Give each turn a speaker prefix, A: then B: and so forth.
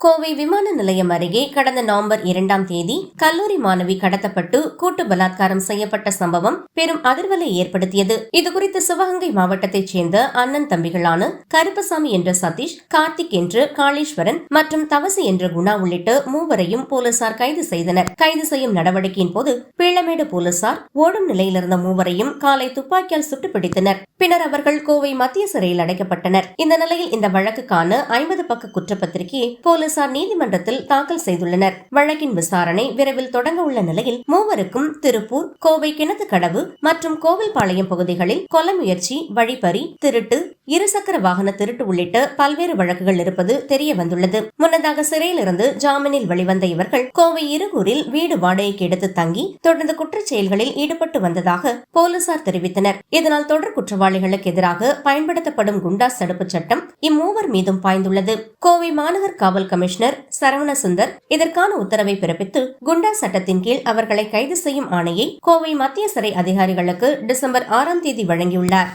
A: கோவை விமான நிலையம் அருகே கடந்த நவம்பர் இரண்டாம் தேதி கல்லூரி மாணவி கடத்தப்பட்டு கூட்டு பலாத்காரம் செய்யப்பட்ட சம்பவம் பெரும் அதிர்வலை ஏற்படுத்தியது. இதுகுறித்து சிவகங்கை மாவட்டத்தைச் சேர்ந்த அண்ணன் தம்பிகளான கருப்பசாமி என்ற சதீஷ் கார்த்திக் என்று காளீஸ்வரன் மற்றும் தவசி என்ற குணா உள்ளிட்ட மூவரையும் போலீசார் கைது செய்தனர். கைது செய்யும் நடவடிக்கையின் போது பீளமேடு போலீசார் ஓடும் நிலையிலிருந்த மூவரையும் காலை துப்பாக்கியால் சுட்டு பிடித்தனர் பின்னர் அவர்கள் கோவை மத்திய சிறையில் அடைக்கப்பட்டனர். இந்த நிலையில் இந்த வழக்குக்கான ஐம்பது பக்க குற்றப்பத்திரிகையை போலீசார் நீதிமன்றத்தில் தாக்கல் செய்துள்ளனர். வழக்கின் விசாரணை விரைவில் தொடங்க உள்ள நிலையில் மூவருக்கும் திருப்பூர் கோவை கிணத்துக்கடவு மற்றும் கோவில்பாளையம் பகுதிகளில் கொலை முயற்சி வழிப்பறி திருட்டு இருசக்கர வாகன திருட்டு உள்ளிட்ட பல்வேறு வழக்குகள் இருப்பது தெரிய வந்துள்ளது முன்னதாக சிறையிலிருந்து ஜாமீனில் வெளிவந்த இவர்கள் கோவை இருகூரில் வீடு வாடகைக்கு எடுத்து தங்கி தொடர்ந்து குற்றச் செயல்களில் ஈடுபட்டு வந்ததாக போலீசார் தெரிவித்தனர். இதனால் தொடர் குற்றவாளிகளுக்கு எதிராக பயன்படுத்தப்படும் குண்டாஸ் தடுப்புச் சட்டம் இம்மூவர் மீதும் பாய்ந்துள்ளது. கோவை மாநகர் காவல் கமிஷனர் சரவண சுந்தர் இதற்கான உத்தரவை பிறப்பித்து குண்டா சட்டத்தின் கீழ் அவர்களை கைது செய்யும் ஆணையை கோவை மத்திய சிறை அதிகாரிகளுக்கு டிசம்பர் ஆறாம் தேதி வழங்கியுள்ளார்.